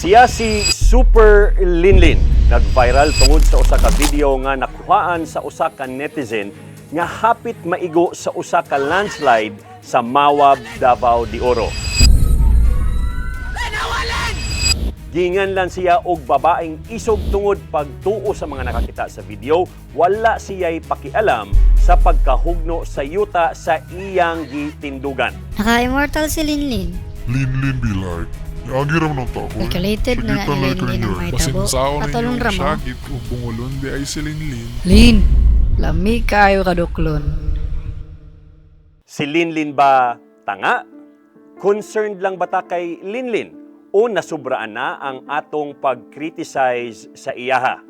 Siya si Super Linlin. Nag-viral tungod sa usa ka video nga nakuhaan sa usa ka netizen nga hapit maigo sa usa ka landslide sa Mawab, Davao de Oro. Gingan lang siya og babaeng isog tungod pagtuo sa mga nakakita sa video, wala siya'y pakialam sa pagkahugno sa yuta sa iyang gitindugan. Naka-immortal si Linlin. Linlin be like. Agi ram ng tako. Calculated na Sagitan ni Linlin yun. may tabo. Patulong ninyo ramo. sakit o bungulon di ay silinlin. Lin, lami kayo kaduklon. Si Linlin ba tanga? Concerned lang bata kay Linlin o nasubraan na ang atong pag-criticize sa iyaha?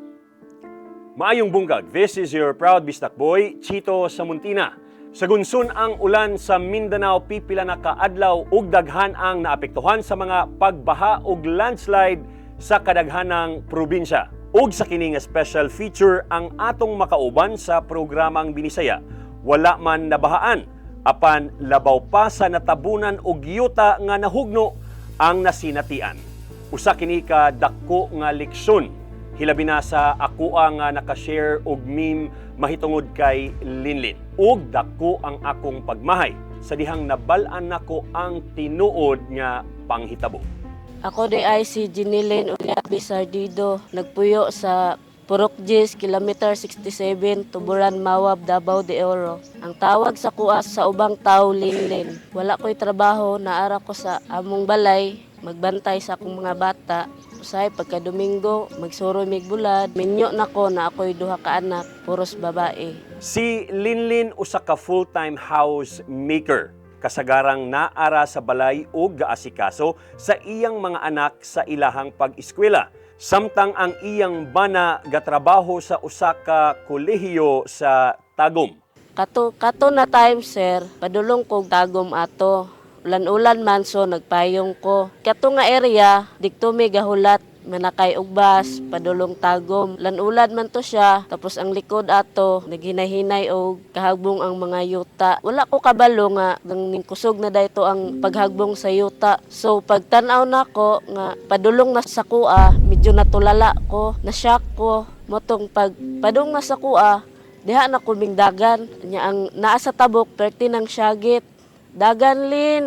Maayong bunggag, this is your proud bistak boy, Chito Samuntina. Sa gunsun ang ulan sa Mindanao pipila na kaadlaw ug daghan ang naapektuhan sa mga pagbaha ug landslide sa kadaghanang probinsya. Ug sa kini nga special feature ang atong makauban sa programang Binisaya. Wala man nabahaan apan labaw pa sa natabunan og yuta nga nahugno ang nasinatian. Usa kini ka dako nga leksyon hilabi na sa ako ang nga nakashare og meme mahitungod kay Linlin. Ug dako ang akong pagmahay sa dihang nabal-an nako ang tinuod nga panghitabo. Ako di ay si Jinilin Uliabi Sardido, nagpuyo sa Purokjis, kilometer 67, Tuburan, Mawab, Davao de Oro. Ang tawag sa kuas sa ubang tao, Linlin. Wala ko'y trabaho, naara ko sa among balay, magbantay sa akong mga bata. Usay pagka Domingo, magsuro mig bulad. Minyo na ko na ako'y duha ka anak, puros babae. Si Linlin usa ka full-time housemaker kasagarang naara sa balay ug gaasikaso sa iyang mga anak sa ilahang pag-eskwela. Samtang ang iyang bana gatrabaho sa usa ka kolehiyo sa Tagum. Kato, kato na time, sir, padulong kog tagom ato. Ulan-ulan man so nagpayong ko. Kato nga area, dikto may gahulat manakay og bus, padulong tagom. Lan-ulan man to siya, tapos ang likod ato, naghinay-hinay og kahagbong ang mga yuta. Wala ko kabalo nga, nang kusog na dayto ang paghagbong sa yuta. So, pagtanaw na ko, nga padulong na sa kuha, medyo natulala ko, na-shock ko. Motong pag padung na sa kuha, Diha na kuming dagan. Nya ang naa sa tabok, perti ng syagit. Dagan, Lin.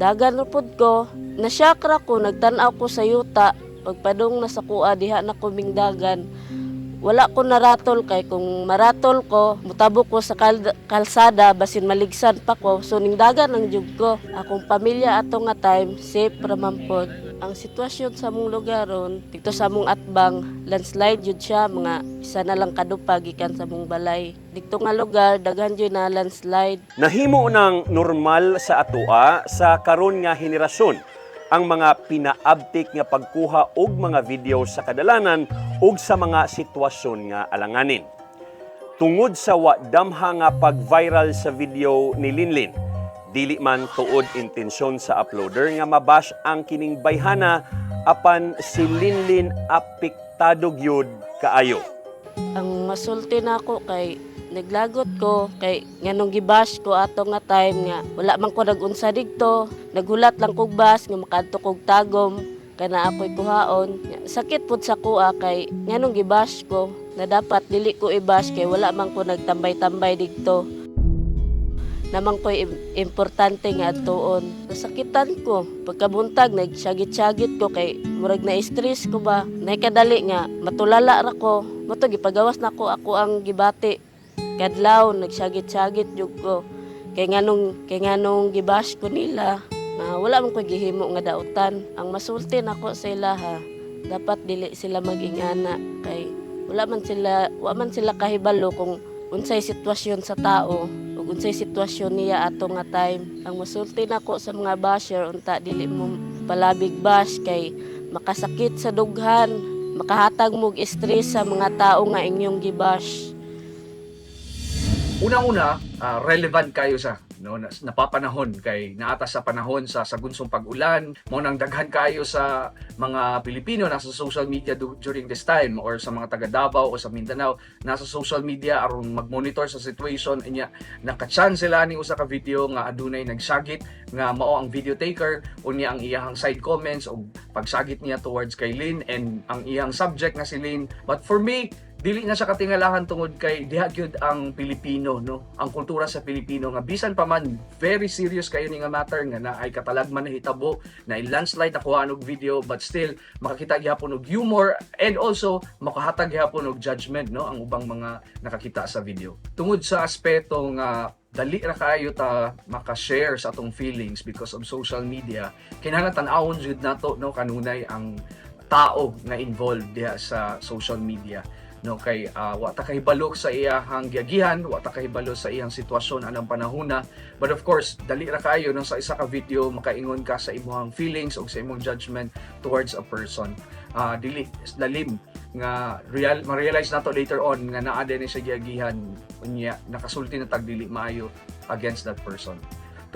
Dagan pud ko. Nasyakra ko, nagtanaw ko sa yuta. Pagpadong na sa kuha, diha na kuming dagan. Wala ko naratol kay kung maratol ko, mutabok ko sa kal- kalsada, basin maligsan pa ko, so ning dagan ang jug ko. Akong pamilya ato nga time, safe raman pod. Ang sitwasyon sa mong lugaron, dito sa mong atbang, landslide yun siya, mga isa na lang kadupag gikan sa mong balay. Dito nga lugar, daghan yun na landslide. Nahimo ng normal sa atoa sa karon nga henerasyon ang mga pinaabtik nga pagkuha og mga video sa kadalanan ug sa mga sitwasyon nga alanganin. Tungod sa wa damha nga pag-viral sa video ni Linlin, dili man tuod intensyon sa uploader nga mabash ang kining bayhana apan si Linlin apektado gyud kaayo. Ang masulti na ako kay naglagot ko kay nganong gibash ko ato nga time nga wala man ko nagunsa digto naghulat lang kog bas nga makadto kog tagom kana ako'y kuhaon sakit pud sa kuha kay nganong gibash ko na dapat dili ko i-bash kay wala man ko nagtambay-tambay digto namang ko'y im- importante nga adtuon nasakitan ko. Pagkabuntag nagsyagit-syagit ko kay murag na stress ko ba? Nay kadali nga matulala ra ko. Moto gipagawas na ko ako ang gibati. Kadlaw nagsyagit-syagit jud ko. Kay nganong kay nganong gibash ko nila na wala man ko gihimo nga dautan. Ang masulti nako sa ilaha dapat dili sila maging ana. Kay wala man sila wa man sila kahibalo kung unsay sitwasyon sa tao unsay sitwasyon niya ato nga time. Ang masulti nako sa mga basher unta dili mo palabig bash kay makasakit sa dughan makahatag mo stress sa mga tao nga inyong gibash. Unang-una, ah, relevant kayo sa no napapanahon kay naata sa panahon sa sagunsong pag-ulan. Mo nang daghan kayo sa mga Pilipino nasa social media du- during this time or sa mga taga Davao o sa Mindanao nasa social media aron mag-monitor sa situation. Inya naka-chance sila ni usa ka video nga adunay nagsagit nga mao ang video taker. Unya ang iyang side comments o pagsagit niya towards kay Lynn and ang iyang subject nga si Lynn. But for me dili na siya katingalahan tungod kay diha gyud ang Pilipino no? Ang kultura sa Pilipino nga bisan pa man very serious kayo ni nga matter nga na ay katalagman na hitabo na landslide na kuha og video but still makakita gyapon og humor and also makahatag gyapon og judgment no? Ang ubang mga nakakita sa video. Tungod sa aspeto nga dali ra kayo ta maka-share sa atong feelings because of social media kinahanglan tan-awon jud nato no? Kanunay ang tao nga involved diha sa social media no kay uh, wa ta kahibalo sa iyang giyagihan wa ta kahibalo sa iyang sitwasyon anang panahuna but of course dali ra kayo no sa isa ka video makaingon ka sa imong feelings o sa imong judgment towards a person. Ah, dili lalim nga real ma-realize nato later on nga naa din sa giyagihan unya nakasulti na tag dili maayo against that person.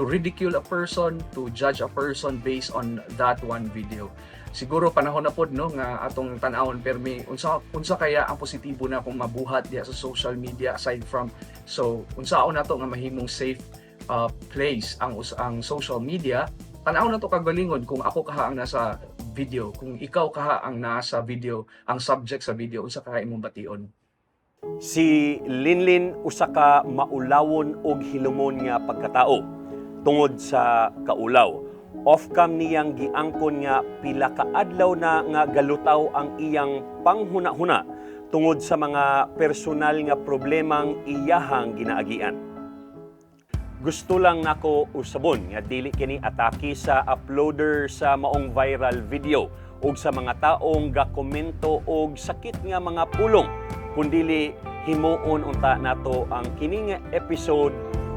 To ridicule a person to judge a person based on that one video siguro panahon na pod no nga atong tan-awon permi unsa unsa kaya ang positibo na kung mabuhat diha sa social media aside from so unsaon nato nga mahimong safe uh, place ang ang social media tan-aw na to kagalingon kung ako kaha ang nasa video kung ikaw kaha ang nasa video ang subject sa video unsa kaha imong bation Si Linlin usa ka maulawon og hilumon nga pagkatao tungod sa kaulaw. Off-cam niyang giangkon nga pila ka adlaw na nga galutaw ang iyang panghuna-huna tungod sa mga personal nga problemang iyahang ginaagian. Gusto lang nako usabon nga dili kini atake sa uploader sa maong viral video ug sa mga taong gakomento og sakit nga mga pulong kundili himuon unta nato ang kini nga episode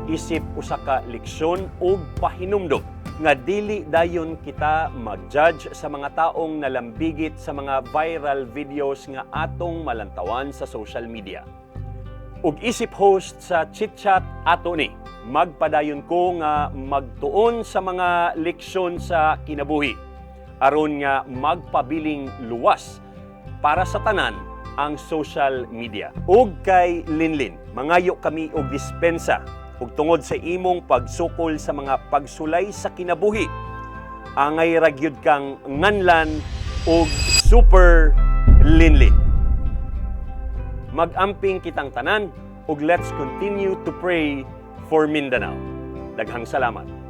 isip usa ka leksyon ug pahinumdom nga dili dayon kita mag-judge sa mga taong nalambigit sa mga viral videos nga atong malantawan sa social media ug isip host sa Chit Chat ato ni. Magpadayon ko nga magtuon sa mga leksyon sa kinabuhi aron nga magpabiling luwas para sa tanan ang social media. Ug kay Linlin, mangayo kami og dispensa ug tungod sa imong pagsukol sa mga pagsulay sa kinabuhi. Angay ragyud kang nganlan og super Linlin mag-amping kitang tanan ug let's continue to pray for Mindanao. Daghang salamat.